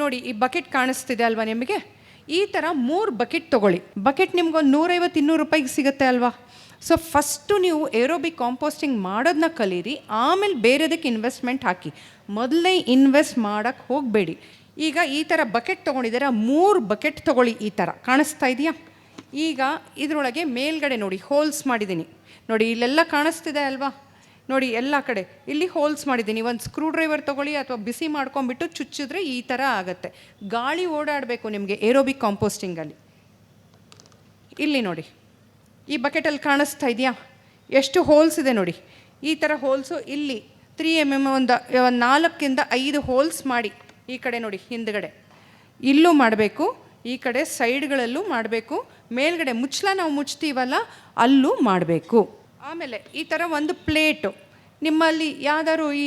ನೋಡಿ, ಈ ಬಕೆಟ್ ಕಾಣಿಸ್ತಿದೆ ಅಲ್ವಾ ನಿಮಗೆ? ಈ ಥರ ಮೂರು ಬಕೆಟ್ ತೊಗೊಳ್ಳಿ. ಬಕೆಟ್ ನಿಮ್ಗೊಂದು ನೂರೈವತ್ತು, ಇನ್ನೂರು ರೂಪಾಯಿಗೆ ಸಿಗುತ್ತೆ ಅಲ್ವಾ? ಸೊ ಫಸ್ಟು ನೀವು ಏರೋಬಿಕ್ ಕಾಂಪೋಸ್ಟಿಂಗ್ ಮಾಡೋದನ್ನ ಕಲೀರಿ, ಆಮೇಲೆ ಬೇರೆದಕ್ಕೆ ಇನ್ವೆಸ್ಟ್ಮೆಂಟ್ ಹಾಕಿ. ಮೊದಲೇ ಇನ್ವೆಸ್ಟ್ ಮಾಡೋಕ್ಕೆ ಹೋಗಬೇಡಿ. ಈಗ ಈ ಥರ ಬಕೆಟ್ ತೊಗೊಂಡಿದ್ದೀರ, ಮೂರು ಬಕೆಟ್ ತೊಗೊಳ್ಳಿ ಈ ಥರ ಕಾಣಿಸ್ತಾ ಇದೆಯಾ? ಈಗ ಇದರೊಳಗೆ ಮೇಲ್ಗಡೆ ನೋಡಿ ಹೋಲ್ಸ್ ಮಾಡಿದ್ದೀನಿ. ನೋಡಿ, ಇಲ್ಲೆಲ್ಲ ಕಾಣಿಸ್ತಿದೆ ಅಲ್ವಾ? ನೋಡಿ, ಎಲ್ಲ ಕಡೆ. ಇಲ್ಲಿ ಹೋಲ್ಸ್ ಮಾಡಿದ್ದೀನಿ. ಒಂದು ಸ್ಕ್ರೂ ಡ್ರೈವರ್ ತೊಗೊಳ್ಳಿ ಅಥವಾ ಬಿಸಿ ಮಾಡ್ಕೊಂಬಿಟ್ಟು ಚುಚ್ಚಿದ್ರೆ ಈ ಥರ ಆಗುತ್ತೆ. ಗಾಳಿ ಓಡಾಡಬೇಕು ನಿಮಗೆ ಏರೋಬಿಕ್ ಕಾಂಪೋಸ್ಟಿಂಗಲ್ಲಿ ಇಲ್ಲಿ ನೋಡಿ. ಈ ಬಕೆಟಲ್ಲಿ ಕಾಣಿಸ್ತಾ ಇದೆಯಾ? ಎಷ್ಟು ಹೋಲ್ಸ್ ಇದೆ ನೋಡಿ. ಈ ಥರ ಹೋಲ್ಸು ಇಲ್ಲಿ ತ್ರೀ ಎಂ ಎಂ ಒಂದು ನಾಲ್ಕಿಂದ ಐದು ಹೋಲ್ಸ್ ಮಾಡಿ ಈ ಕಡೆ ನೋಡಿ, ಹಿಂದ್ಗಡೆ. ಇಲ್ಲೂ ಮಾಡಬೇಕು, ಈ ಕಡೆ ಸೈಡ್ಗಳಲ್ಲೂ ಮಾಡಬೇಕು, ಮೇಲ್ಗಡೆ ಮುಚ್ಚಲ ನಾವು ಮುಚ್ತೀವಲ್ಲ, ಅಲ್ಲೂ ಮಾಡಬೇಕು. ಆಮೇಲೆ ಈ ಥರ ಒಂದು ಪ್ಲೇಟು. ನಿಮ್ಮಲ್ಲಿ ಯಾವ್ದಾದ್ರು ಈ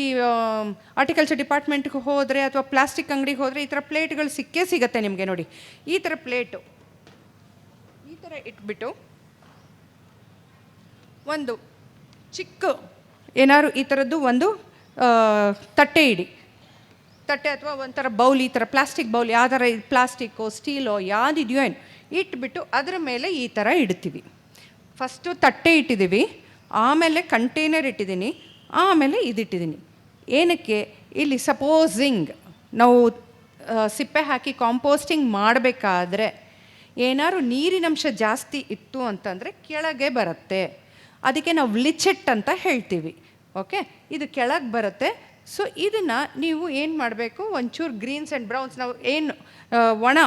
ಆರ್ಟಿಕಲ್ಚರ್ ಡಿಪಾರ್ಟ್ಮೆಂಟ್ಗೆ ಹೋದರೆ ಅಥವಾ ಪ್ಲಾಸ್ಟಿಕ್ ಅಂಗಡಿಗೆ ಹೋದರೆ ಈ ಥರ ಪ್ಲೇಟ್ಗಳು ಸಿಕ್ಕೇ ಸಿಗುತ್ತೆ ನಿಮಗೆ ನೋಡಿ. ಈ ಥರ ಪ್ಲೇಟು. ಈ ಥರ ಇಟ್ಬಿಟ್ಟು ಒಂದು ಚಿಕ್ಕ ಏನಾದ್ರು ಈ ಥರದ್ದು ಒಂದು ತಟ್ಟೆ ಇಡಿ. ತಟ್ಟೆ ಅಥವಾ ಒಂಥರ ಬೌಲ್ ಈ ಥರ ಪ್ಲಾಸ್ಟಿಕ್ ಬೌಲ್ ಯಾವ ಥರ ಪ್ಲಾಸ್ಟಿಕ್ಕೋ ಸ್ಟೀಲೋ ಯಾವುದಿದೆಯೋ ಏನು. ಇಟ್ಬಿಟ್ಟು ಅದರ ಮೇಲೆ ಈ ಥರ ಇಡ್ತೀವಿ. ಫಸ್ಟು ತಟ್ಟೆ ಇಟ್ಟಿದ್ದೀವಿ. ಆಮೇಲೆ ಕಂಟೈನರ್ ಇಟ್ಟಿದ್ದೀನಿ, ಆಮೇಲೆ ಇದಿಟ್ಟಿದ್ದೀನಿ. ಏನಕ್ಕೆ? ಇಲ್ಲಿ ಸಪೋಸಿಂಗ್ ನಾವು ಸಿಪ್ಪೆ ಹಾಕಿ ಕಾಂಪೋಸ್ಟಿಂಗ್ ಮಾಡಬೇಕಾದ್ರೆ ಏನಾದ್ರು ನೀರಿನಂಶ ಜಾಸ್ತಿ ಇತ್ತು ಅಂತಂದರೆ ಕೆಳಗೆ ಬರುತ್ತೆ. ಅದಕ್ಕೆ ನಾವು ಲಿಚೆಟ್ ಅಂತ ಹೇಳ್ತೀವಿ. ಓಕೆ? ಇದು ಕೆಳಗೆ ಬರುತ್ತೆ. ಸೊ ಇದನ್ನು ನೀವು ಏನು ಮಾಡಬೇಕು? ಒಂಚೂರು ಗ್ರೀನ್ಸ್ ಆ್ಯಂಡ್ ಬ್ರೌನ್ಸ್ ನಾವು ಏನು ಒಣ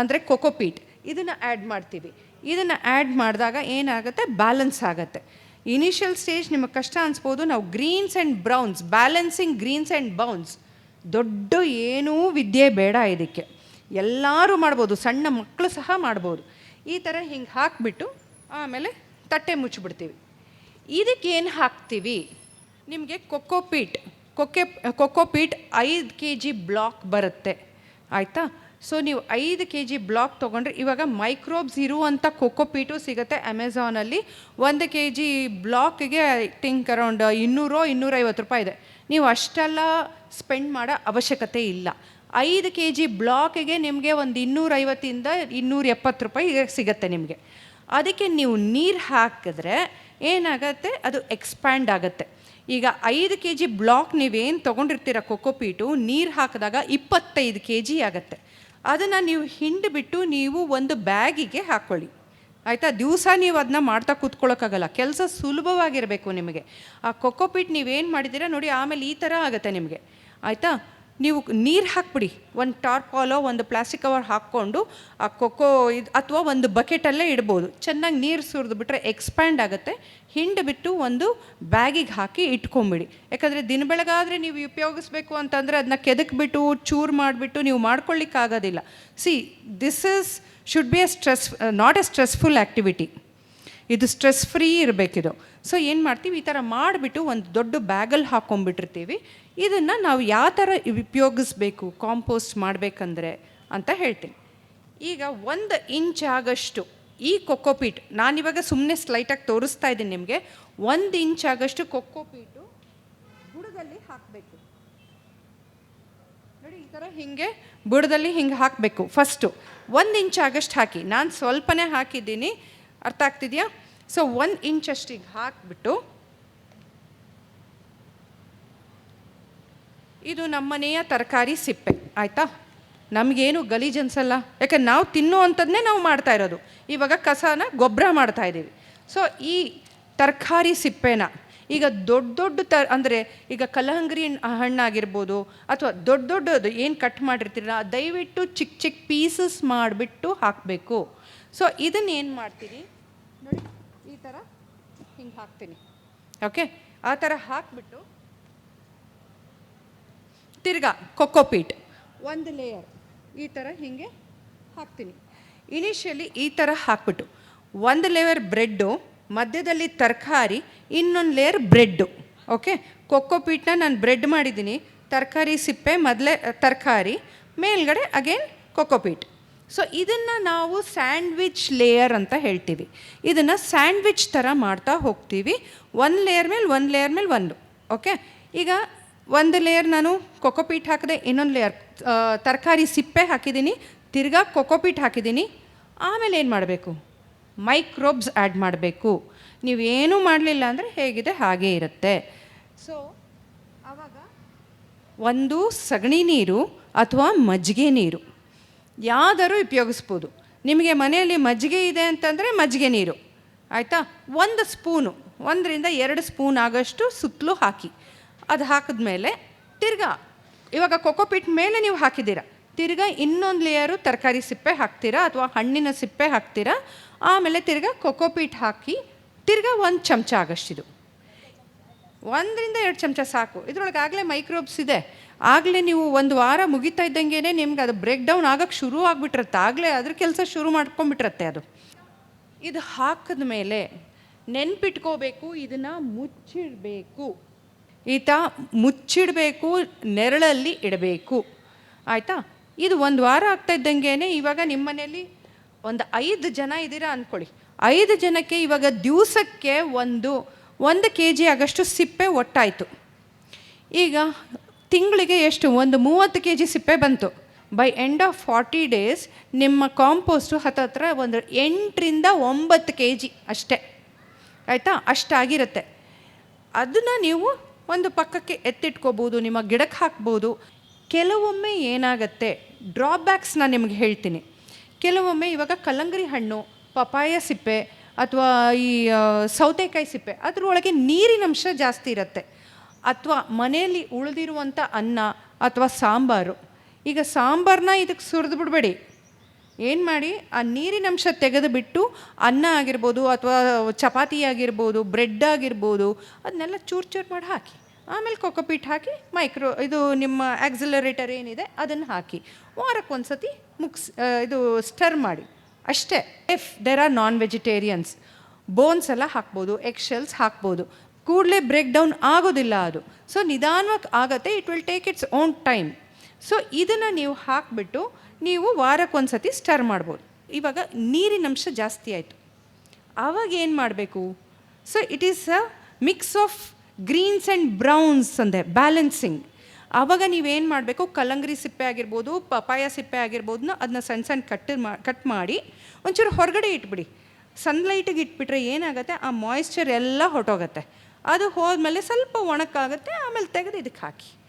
ಅಂದರೆ ಕೊಕೋಪೀಟ್ ಇದನ್ನು ಆ್ಯಡ್ ಮಾಡ್ತೀವಿ. ಇದನ್ನು ಆ್ಯಡ್ ಮಾಡಿದಾಗ ಏನಾಗುತ್ತೆ? ಬ್ಯಾಲೆನ್ಸ್ ಆಗುತ್ತೆ. ಇನಿಷಿಯಲ್ ಸ್ಟೇಜ್ ನಿಮಗೆ ಕಷ್ಟ ಅನಿಸ್ಬೋದು. ನಾವು greens and browns balancing greens and browns ದೊಡ್ಡ ಏನೂ ವಿದ್ಯೆ ಬೇಡ ಇದಕ್ಕೆ. ಎಲ್ಲರೂ ಮಾಡ್ಬೋದು. ಸಣ್ಣ ಮಕ್ಕಳು ಸಹ ಮಾಡ್ಬೋದು. ಈ ಥರ ಹಿಂಗೆ ಹಾಕಿಬಿಟ್ಟು ಆಮೇಲೆ ತಟ್ಟೆ ಮುಚ್ಚಿಬಿಡ್ತೀವಿ. ಇದಕ್ಕೆ ಏನು ಹಾಕ್ತೀವಿ? ನಿಮಗೆ ಕೊಕ್ಕೋಪೀಟ್ ಕೊಕ್ಕೆ ಕೊಕ್ಕೋಪೀಟ್ ಐದು ಕೆ ಜಿ ಬ್ಲಾಕ್ ಬರುತ್ತೆ. ಆಯಿತಾ? ಸೊ ನೀವು ಐದು ಕೆ ಜಿ ಬ್ಲಾಕ್ ತೊಗೊಂಡ್ರೆ ಇವಾಗ ಮೈಕ್ರೋಬ್ಸ್ ಇರುವಂಥ ಕೊಕ್ಕೋಪೀಟು ಸಿಗುತ್ತೆ ಅಮೆಝಾನಲ್ಲಿ ಒಂದು ಕೆ ಜಿ ಬ್ಲಾಕ್ಗೆ ಐ ಥಿಂಕ್ ಅರೌಂಡ್ ಇನ್ನೂರೋ ಇನ್ನೂರೈವತ್ತು ರೂಪಾಯಿ ಇದೆ. ನೀವು ಅಷ್ಟೆಲ್ಲ ಸ್ಪೆಂಡ್ ಮಾಡೋ ಅವಶ್ಯಕತೆ ಇಲ್ಲ. ಐದು ಕೆ ಜಿ ಬ್ಲಾಕ್ಗೆ ನಿಮಗೆ ಒಂದು ಇನ್ನೂರೈವತ್ತಿಂದ ಇನ್ನೂರ ಎಪ್ಪತ್ತು ರೂಪಾಯಿ ಸಿಗುತ್ತೆ ನಿಮಗೆ. ಅದಕ್ಕೆ ನೀವು ನೀರು ಹಾಕಿದ್ರೆ ಏನಾಗತ್ತೆ? ಅದು ಎಕ್ಸ್ಪ್ಯಾಂಡ್ ಆಗುತ್ತೆ. ಈಗ ಐದು ಕೆ ಜಿ ಬ್ಲಾಕ್ ನೀವೇನು ತೊಗೊಂಡಿರ್ತೀರ ಕೊಕೊಪೀಟು ನೀರು ಹಾಕಿದಾಗ ಇಪ್ಪತ್ತೈದು ಕೆ ಜಿ ಆಗುತ್ತೆ. ಅದನ್ನು ನೀವು ಹಿಂಡಿಬಿಟ್ಟು ನೀವು ಒಂದು ಬ್ಯಾಗಿಗೆ ಹಾಕ್ಕೊಳ್ಳಿ ಆಯಿತಾ? ದಿವಸ ನೀವು ಅದನ್ನ ಮಾಡ್ತಾ ಕೂತ್ಕೊಳ್ಳೋಕ್ಕಾಗಲ್ಲ ಕೆಲಸ ಸುಲಭವಾಗಿರಬೇಕು ನಿಮಗೆ. ಆ ಕೊಕ್ಕೊಪಿಟ್ ನೀವೇನು ಮಾಡಿದ್ದೀರಾ ನೋಡಿ, ಆಮೇಲೆ ಈ ಥರ ಆಗುತ್ತೆ ನಿಮಗೆ. ಆಯಿತಾ? ನೀವು ನೀರು ಹಾಕ್ಬಿಡಿ. ಒಂದು ಟಾರ್ಪಾಲೋ, ಒಂದು ಪ್ಲಾಸ್ಟಿಕ್ ಕವರ್ ಹಾಕ್ಕೊಂಡು, ಆ ಕೊಕ್ಕೋ ಇದು ಅಥವಾ ಒಂದು ಬಕೆಟಲ್ಲೇ ಇಡ್ಬೋದು. ಚೆನ್ನಾಗಿ ನೀರು ಸುರಿದು ಬಿಟ್ಟರೆ ಎಕ್ಸ್ಪ್ಯಾಂಡ್ ಆಗುತ್ತೆ. ಹಿಂಡ್ಬಿಟ್ಟು ಒಂದು ಬ್ಯಾಗಿಗೆ ಹಾಕಿ ಇಟ್ಕೊಂಬಿಡಿ. ಯಾಕಂದರೆ ದಿನ ಬೆಳಗಾದರೆ ನೀವು ಉಪಯೋಗಿಸ್ಬೇಕು ಅಂತಂದರೆ ಅದನ್ನ ಕೆದಕ್ಬಿಟ್ಟು, ಚೂರು ಮಾಡಿಬಿಟ್ಟು ನೀವು ಮಾಡ್ಕೊಳ್ಳಿಕ್ಕಾಗೋದಿಲ್ಲ see this is should be a stress not a stressful activity ಇದು ಸ್ಟ್ರೆಸ್ ಫ್ರೀ ಇರಬೇಕಿದು. ಸೊ ಏನು ಮಾಡ್ತೀವಿ? ಈ ಥರ ಮಾಡಿಬಿಟ್ಟು ಒಂದು ದೊಡ್ಡ ಬ್ಯಾಗಲ್ಲಿ ಹಾಕ್ಕೊಂಬಿಟ್ಟಿರ್ತೀವಿ ಇದನ್ನು ನಾವು ಯಾವ ಥರ ಉಪಯೋಗಿಸ್ಬೇಕು ಕಾಂಪೋಸ್ಟ್ ಮಾಡಬೇಕಂದ್ರೆ ಅಂತ ಹೇಳ್ತೀನಿ. ಈಗ ಒಂದು ಇಂಚ್ ಆಗಷ್ಟು ಈ ಕೊಕ್ಕೋಪೀಟ್ ನಾನಿವಾಗ ಸುಮ್ಮನೆ ಸ್ಲೈಟಾಗಿ ತೋರಿಸ್ತಾ ಇದ್ದೀನಿ ನಿಮಗೆ. ಒಂದು ಇಂಚ್ ಆಗಷ್ಟು ಕೊಕ್ಕೋಪೀಟು ಬುಡದಲ್ಲಿ ಹಾಕಬೇಕು. ನೋಡಿ, ಈ ಥರ ಹಿಂಗೆ ಬುಡದಲ್ಲಿ ಹಿಂಗೆ ಹಾಕಬೇಕು. ಫಸ್ಟು ಒಂದು ಇಂಚ್ ಆಗಷ್ಟು ಹಾಕಿ. ನಾನು ಸ್ವಲ್ಪನೇ ಹಾಕಿದ್ದೀನಿ. ಅರ್ಥ ಆಗ್ತಿದೆಯಾ? ಸೊ ಒಂದು ಇಂಚ್ ಅಷ್ಟಿಗೆ ಹಾಕಿಬಿಟ್ಟು ಇದು ನಮ್ಮನೆಯ ತರಕಾರಿ ಸಿಪ್ಪೆ, ಆಯಿತಾ? ನಮಗೇನು ಗಲೀಜು ಅನ್ಸಲ್ಲ ಯಾಕಂದ್ರೆ ನಾವು ತಿನ್ನುವಂಥದ್ದನ್ನೇ ನಾವು ಮಾಡ್ತಾ ಇರೋದು. ಇವಾಗ ಕಸನ ಗೊಬ್ಬರ ಮಾಡ್ತಾ ಇದ್ದೀವಿ. ಸೊ ಈ ತರಕಾರಿ ಸಿಪ್ಪೆನ ಈಗ ದೊಡ್ಡ ದೊಡ್ಡ ತ, ಅಂದರೆ ಈಗ ಕಲಹಂಗ್ರಿ ಹಣ್ಣಾಗಿರ್ಬೋದು ಅಥವಾ ದೊಡ್ಡ ದೊಡ್ಡದು ಏನು ಕಟ್ ಮಾಡಿರ್ತೀರ ದಯವಿಟ್ಟು ಚಿಕ್ಕ ಚಿಕ್ಕ ಪೀಸಸ್ ಮಾಡಿಬಿಟ್ಟು ಹಾಕಬೇಕು. ಸೊ ಇದನ್ನೇನು ಏನು ಮಾಡ್ತೀನಿ ನೋಡಿ, ಈ ಥರ ಹಿಂಗೆ ಹಾಕ್ತೀನಿ. ಓಕೆ ಆ ಥರ ಹಾಕ್ಬಿಟ್ಟು ತಿರ್ಗಾ ಕೊಕ್ಕೋಪೀಟ್ ಒಂದು ಲೇಯರ್ ಈ ಥರ ಹೀಗೆ ಹಾಕ್ತೀನಿ. ಇನಿಷಿಯಲಿ ಈ ಥರ ಹಾಕ್ಬಿಟ್ಟು, ಒಂದು ಲೇಯರ್ ಬ್ರೆಡ್ಡು ಮಧ್ಯದಲ್ಲಿ ತರಕಾರಿ, ಇನ್ನೊಂದು ಲೇಯರ್ ಬ್ರೆಡ್ಡು ಓಕೆ ಕೊಕ್ಕೋಪೀಟ್ನ ನಾನು ಬ್ರೆಡ್ ಮಾಡಿದ್ದೀನಿ. ತರಕಾರಿ ಸಿಪ್ಪೆ, ಮೊದಲೇ ತರಕಾರಿ, ಮೇಲ್ಗಡೆ ಅಗೇನ್ ಕೊಕ್ಕೋಪೀಟ್ ಸೊ ಇದನ್ನು ನಾವು ಸ್ಯಾಂಡ್ವಿಚ್ ಲೇಯರ್ ಅಂತ ಹೇಳ್ತೀವಿ. ಇದನ್ನು ಸ್ಯಾಂಡ್ವಿಚ್ ಥರ ಮಾಡ್ತಾ ಹೋಗ್ತೀವಿ. ಒಂದು ಲೇಯರ್ ಮೇಲೆ ಒಂದು ಲೇಯರ್ ಮೇಲೆ ಒಂದು ಓಕೆ ಈಗ ಒಂದು ಲೇಯರ್ ನಾನು ಕೊಕೊಪೀಟ್ ಹಾಕಿದೆ ಇನ್ನೊಂದು ಲೇಯರ್ ತರಕಾರಿ ಸಿಪ್ಪೆ ಹಾಕಿದ್ದೀನಿ ತಿರ್ಗಾ ಕೊಕೊಪೀಟ್ ಹಾಕಿದ್ದೀನಿ ಆಮೇಲೆ ಏನು ಮಾಡಬೇಕು? ಮೈಕ್ರೋಬ್ಸ್ ಆ್ಯಡ್ ಮಾಡಬೇಕು. ನೀವೇನೂ ಮಾಡಲಿಲ್ಲ ಅಂದರೆ ಹೇಗಿದೆ? ಹಾಗೇ ಇರುತ್ತೆ. ಸೊ ಆವಾಗ ಒಂದು ಸಗಣಿ ನೀರು ಅಥವಾ ಮಜ್ಜಿಗೆ ನೀರು. ಯಾವ್ದಾದ್ರು ಉಪಯೋಗಿಸ್ಬೋದು. ನಿಮಗೆ ಮನೆಯಲ್ಲಿ ಮಜ್ಜಿಗೆ ಇದೆ ಅಂತಂದರೆ ಮಜ್ಜಿಗೆ ನೀರು, ಆಯಿತಾ? ಒಂದು ಸ್ಪೂನು, ಒಂದರಿಂದ ಎರಡು ಸ್ಪೂನ್ ಆಗೋಷ್ಟು ಸುತ್ತಲೂ ಹಾಕಿ. ಅದು ಹಾಕಿದ್ಮೇಲೆ ತಿರ್ಗಾ, ಇವಾಗ ಕೊಕೋಪಿಟ್ ಮೇಲೆ ನೀವು ಹಾಕಿದ್ದೀರಾ. ತಿರ್ಗಾ ಇನ್ನೊಂದು ಲೇಯರು ತರಕಾರಿ ಸಿಪ್ಪೆ ಹಾಕ್ತೀರಾ ಅಥವಾ ಹಣ್ಣಿನ ಸಿಪ್ಪೆ ಹಾಕ್ತೀರಾ? ಆಮೇಲೆ ತಿರ್ಗಾ ಕೋಕೋಪಿಟ್ ಹಾಕಿ ತಿರ್ಗಾ ಒಂದು ಚಮಚ ಆಗಷ್ಟಿದು. ಒಂದರಿಂದ ಎರಡು ಚಮಚ ಸಾಕು. ಇದ್ರೊಳಗಾಗಲೇ ಮೈಕ್ರೋಬ್ಸ್ ಇದೆ. ಆಗಲೇ ನೀವು ಒಂದು ವಾರ ಮುಗಿತಾ ಇದ್ದಂಗೆ ನಿಮ್ಗೆ ಅದು ಬ್ರೇಕ್ ಡೌನ್ ಆಗೋಕ್ಕೆ ಶುರು ಆಗಿಬಿಟ್ಟಿರುತ್ತೆ. ಆಗಲೇ ಅದ್ರ ಕೆಲಸ ಶುರು ಮಾಡ್ಕೊಂಬಿಟ್ಟಿರುತ್ತೆ ಅದು. ಇದು ಹಾಕಿದ ಮೇಲೆ ನೆನ್ಪಿಟ್ಕೋಬೇಕು, ಇದನ್ನು ಮುಚ್ಚಿಡಬೇಕು. ಈತ ಮುಚ್ಚಿಡಬೇಕು, ನೆರಳಲ್ಲಿ ಇಡಬೇಕು. ಆಯಿತಾ? ಇದು ಒಂದು ವಾರ ಆಗ್ತಾ ಇದ್ದಂಗೆ ಇವಾಗ ನಿಮ್ಮ ಮನೆಯಲ್ಲಿ ಒಂದು ಐದು ಜನ ಇದ್ದೀರಾ ಅಂದ್ಕೊಳ್ಳಿ ಐದು ಜನಕ್ಕೆ ಇವಾಗ ದಿವಸಕ್ಕೆ ಒಂದು ಒಂದು ಕೆ ಜಿ ಆಗಷ್ಟು ಸಿಪ್ಪೆ ಒಟ್ಟಾಯಿತು. ಈಗ ತಿಂಗಳಿಗೆ ಎಷ್ಟು? ಒಂದು ಮೂವತ್ತು ಕೆ ಸಿಪ್ಪೆ ಬಂತು. By end of forty days ನಿಮ್ಮ ಕಾಂಪೋಸ್ಟು ಹತ್ತತ್ರ ಒಂದು ಎಂಟರಿಂದ ಒಂಬತ್ತು ಕೆ ಜಿ ಅಷ್ಟೇ. ಆಯಿತಾ? ಅಷ್ಟಾಗಿರುತ್ತೆ. ಅದನ್ನು ನೀವು ಒಂದು ಪಕ್ಕಕ್ಕೆ ಎತ್ತಿಟ್ಕೋಬೋದು, ನಿಮ್ಮ ಗಿಡಕ್ಕೆ ಹಾಕ್ಬೋದು. ಕೆಲವೊಮ್ಮೆ ಏನಾಗುತ್ತೆ? ಡ್ರಾಬ್ಯಾಕ್ಸ್ನ ನಿಮ್ಗೆ ಹೇಳ್ತೀನಿ. ಕೆಲವೊಮ್ಮೆ ಇವಾಗ ಕಲ್ಲಂಗಡಿ ಹಣ್ಣು ಪಪಾಯ ಸಿಪ್ಪೆ, ಅಥವಾ ಈ ಸೌತೆಕಾಯಿ ಸಿಪ್ಪೆ, ಅದರೊಳಗೆ ನೀರಿನಂಶ ಜಾಸ್ತಿ ಇರುತ್ತೆ. ಅಥವಾ ಮನೆಯಲ್ಲಿ ಉಳಿದಿರುವಂಥ ಅನ್ನ ಅಥವಾ ಸಾಂಬಾರು. ಈಗ ಸಾಂಬಾರನ್ನ ಇದಕ್ಕೆ ಸುರಿದು ಬಿಡಬೇಡಿ. ಏನು ಮಾಡಿ? ಆ ನೀರಿನಂಶ ತೆಗೆದುಬಿಟ್ಟು ಅನ್ನ ಆಗಿರ್ಬೋದು ಅಥವಾ ಚಪಾತಿ ಆಗಿರ್ಬೋದು, ಬ್ರೆಡ್ ಆಗಿರ್ಬೋದು, ಅದನ್ನೆಲ್ಲ ಚೂರು ಚೂರು ಮಾಡಿ ಹಾಕಿ. ಆಮೇಲೆ ಕೊಕೊಪೀಟ್ ಹಾಕಿ ಮೈಕ್ರೋ, ಇದು ನಿಮ್ಮ ಆಕ್ಸಿಲರೇಟರ್ ಏನಿದೆ ಅದನ್ನು ಹಾಕಿ. ವಾರಕ್ಕೆ ಒಂದು ಸತಿ ಮುಕ್ಸ್ ಇದು ಸ್ಟರ್ ಮಾಡಿ. ಅಷ್ಟೇ if there are non vegetarians bones ಎಲ್ಲ ಹಾಕ್ಬೋದು ಎಗ್ ಶೆಲ್ಸ್ ಹಾಕ್ಬೋದು. ಕೂಡಲೇ ಬ್ರೇಕ್ ಡೌನ್ ಆಗೋದಿಲ್ಲ ಅದು. ಸೊ ನಿಧಾನವಾಗಿ ಆಗತ್ತೆ it will take its own time so ಇದನ್ನು ನೀವು ಹಾಕಿಬಿಟ್ಟು ನೀವು ವಾರಕ್ಕೊಂದು ಸತಿ ಸ್ಟರ್ ಮಾಡ್ಬೋದು. ಇವಾಗ ನೀರಿನಂಶ ಜಾಸ್ತಿ ಆಯಿತು. ಆವಾಗ ಏನು ಮಾಡಬೇಕು? So it is a mix of greens and browns ಅಂದೆ ಬ್ಯಾಲೆನ್ಸಿಂಗ್ ಆವಾಗ ನೀವೇನು ಮಾಡಬೇಕು? ಕಲ್ಲಂಗರಿ ಸಿಪ್ಪೆ ಆಗಿರ್ಬೋದು ಪಪಾಯ ಸಿಪ್ಪೆ ಆಗಿರ್ಬೋದನ್ನ ಅದನ್ನ ಸಣ್ಣ ಸಣ್ಣ ಕಟ್ ಮಾ ಕಟ್ ಮಾಡಿ ಒಂಚೂರು ಹೊರಗಡೆ ಇಟ್ಬಿಡಿ. ಸನ್ಲೈಟಿಗೆ ಇಟ್ಬಿಟ್ರೆ ಏನಾಗುತ್ತೆ? ಆ ಮಾಯಿಶ್ಚರ್ ಎಲ್ಲ ಹೊರಟೋಗುತ್ತೆ. ಅದು ಹೋದ್ಮೇಲೆ ಸ್ವಲ್ಪ ಒಣಕ್ಕಾಗುತ್ತೆ ಆಮೇಲೆ ತೆಗೆದು ಇದಕ್ಕೆ ಹಾಕಿ.